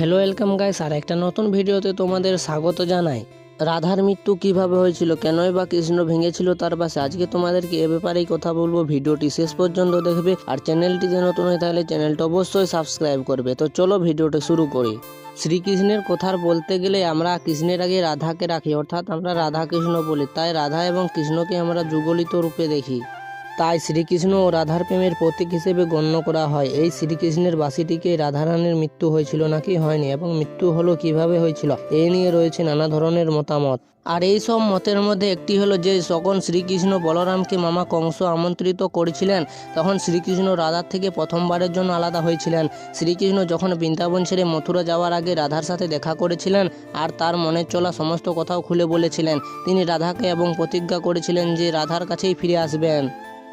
Hello welcome guys আর একটা নতুন ভিডিওতে তোমাদের স্বাগত জানাই। রাধার মৃত্যু কীভাবে হয়েছিল, কেনই বা কৃষ্ণ ভেঙেছিল তার পাশে, আজকে তোমাদেরকে এ ব্যাপারেই কথা বলব। ভিডিওটি শেষ পর্যন্ত দেখবে, আর চ্যানেলটি যে নতুন হয়ে তাহলে চ্যানেলটা অবশ্যই সাবস্ক্রাইব করবে। তো চলো ভিডিওটা শুরু করি। শ্রীকৃষ্ণের কথার বলতে গেলে, আমরা কৃষ্ণের আগে রাধাকে রাখি, অর্থাৎ আমরা রাধা কৃষ্ণ বলি। তাই রাধা এবং কৃষ্ণকে আমরা যুগলিত রূপে দেখি। তাই শ্রীকৃষ্ণ ও রাধার প্রেমের প্রতীক হিসেবে গণ্য করা হয়। এই শ্রীকৃষ্ণের বাসিটিকে রাধারানীর মৃত্যু হয়েছিল নাকি হয়নি এবং মৃত্যু হলো কীভাবে হয়েছিল এই নিয়ে রয়েছে নানা ধরনের মতামত। আর এই সব মতের মধ্যে একটি হলো যে, যখন শ্রীকৃষ্ণ বলরামকে মামা কংস আমন্ত্রিত করেছিলেন, তখন শ্রীকৃষ্ণ রাধার থেকে প্রথমবারের জন্য আলাদা হয়েছিলেন। শ্রীকৃষ্ণ যখন বৃন্দাবন ছেড়ে মথুরা যাওয়ার আগে রাধার সাথে দেখা করেছিলেন, আর তার মনের চলা সমস্ত কথাও খুলে বলেছিলেন। তিনি রাধাকে এবং প্রতিজ্ঞা করেছিলেন যে, রাধার কাছেই ফিরে আসবেন।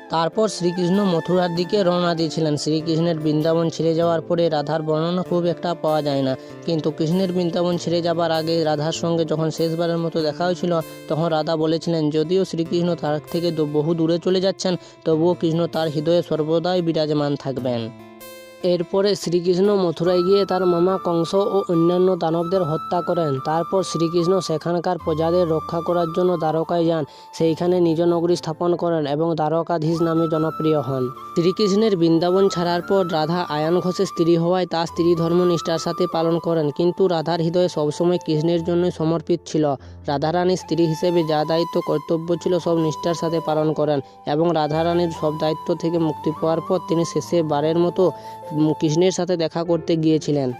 তারপর শ্রীকৃষ্ণ মথুরার দিকে রওনা দিয়েছিলেন। শ্রীকৃষ্ণের বৃন্দাবন ছেড়ে যাওয়ার পরে রাধার বর্ণনা খুব একটা পাওয়া যায় না। কিন্তু কৃষ্ণের বৃন্দাবন ছেড়ে যাবার আগে রাধার সঙ্গে যখন শেষবারের মতো দেখা হয়েছিল, তখন রাধা বলেছিলেন, যদিও শ্রীকৃষ্ণ তার থেকে বহু দূরে চলে যাচ্ছেন, তবুও কৃষ্ণ তার হৃদয়ে সর্বদাই বিরাজমান থাকবেন। এরপরে শ্রীকৃষ্ণ মথুরায় গিয়ে তার মামা কংস ও অন্যান্য দানবদের হত্যা করেন। তারপর শ্রীকৃষ্ণ সেখানকার প্রজাদের রক্ষা করার জন্য দ্বারকায় যান। সেইখানে নিজ নগরী স্থাপন করেন এবং দ্বারকাধীশ নামে জনপ্রিয় হন। শ্রীকৃষ্ণের বৃন্দাবন ছাড়ার পর রাধা আয়ান ঘোষের স্ত্রী হওয়ায় তা স্ত্রী ধর্ম নিষ্ঠার সাথে পালন করেন। কিন্তু রাধার হৃদয়ে সবসময় কৃষ্ণের জন্যই সমর্পিত ছিল। রাধারানীর স্ত্রী হিসেবে যা দায়িত্ব, কর্তব্য ছিল সব নিষ্ঠার সাথে পালন করেন এবং রাধারানীর সব দায়িত্ব থেকে মুক্তি পাওয়ার পর তিনি শেষে বারের মতো কৃষ্ণের সাথে দেখা করতে গিয়েছিলেন।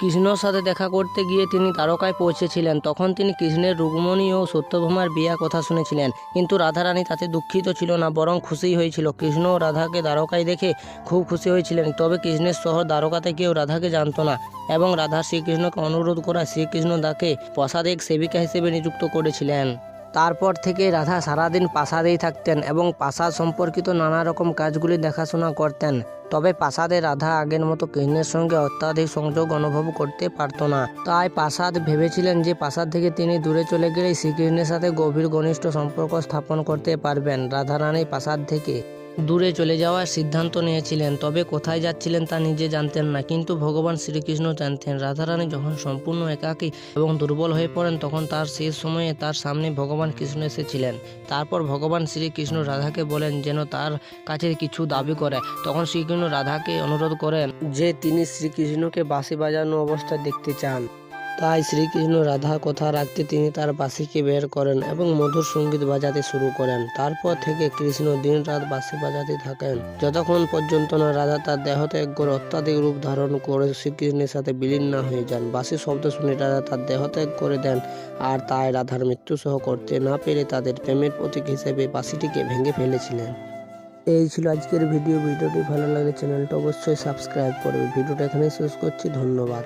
কৃষ্ণর সাথে দেখা করতে গিয়ে তিনি দ্বারকায় পৌঁছেছিলেন। তখন তিনি কৃষ্ণের রুক্মণী ও সত্যভামার বিয়া কথা শুনেছিলেন। কিন্তু রাধারানী তাতে দুঃখিত ছিল না, বরং খুশি হয়েছিল। কৃষ্ণ ও রাধাকে দ্বারকায় দেখে খুব খুশি হয়েছিলেন। তবে কৃষ্ণের শহর দ্বারকাতে কেউ রাধাকে জানত না এবং রাধা শ্রীকৃষ্ণকে অনুরোধ করা শ্রীকৃষ্ণ তাকে প্রসাদেক সেবিকা হিসেবে নিযুক্ত করেছিলেন। তারপর থেকে রাধা সারাদিন প্রাসাদেই থাকতেন এবং প্রাসাদ সম্পর্কিত নানা রকম কাজগুলি দেখাশোনা করতেন। তবে প্রাসাদে রাধা আগের মতো কৃষ্ণের সঙ্গে অত্যাধিক সংযোগ অনুভব করতে পারত না। তাই প্রাসাদ ভেবেছিলেন যে প্রাসাদ থেকে তিনি দূরে চলে গেলেই শ্রীকৃষ্ণের সাথে গভীর ঘনিষ্ঠ সম্পর্ক স্থাপন করতে পারবেন রাধারানী প্রাসাদ থেকে। দূরে চলে যাওয়ার সিদ্ধান্ত নিয়েছিলেন, তবে কোথায় যাচ্ছিলেন তা নিজে জানতেন না। কিন্তু ভগবান শ্রীকৃষ্ণ জানতেন, রাধারানী যখন সম্পূর্ণ একাকী এবং দুর্বল হয়ে পড়েন, তখন তার শেষ সময়ে তার সামনে ভগবান কৃষ্ণ এসেছিলেন। তারপর ভগবান শ্রীকৃষ্ণ রাধাকে বলেন, যেন তার কাছে কিছু দাবি করে। তখন শ্রীকৃষ্ণ রাধাকে অনুরোধ করেন যে, তিনি শ্রীকৃষ্ণকে বাঁশি বাজানো অবস্থায় দেখতে চান। তাই শ্রীকৃষ্ণ রাধার কথা রাখতে তিনি তার বাঁশিকে বের করেন এবং মধুর সংগীত বাজাতে শুরু করেন। তারপর থেকে কৃষ্ণ দিন রাত বাঁশি বাজাতে থাকেন। যতক্ষণ পর্যন্ত না রাধা তার দেহ ত্যাগ করে অত্যাধিক রূপ ধারণ করে শ্রীকৃষ্ণের সাথে বিলীন না হয়ে যান বাঁশি শব্দ শুনে রাধা তার দেহ ত্যাগ করে দেন আর তাই রাধার মৃত্যু সহ করতে না পেরে তাদের প্রেমের প্রতীক হিসেবে বাঁশিটিকে ভেঙে ফেলেছিলেন। এই ছিল আজকের ভিডিও। ভিডিওটি ভালো লাগলে চ্যানেলটা অবশ্যই সাবস্ক্রাইব করবে। ভিডিওটা এখানে শেষ করছি। ধন্যবাদ।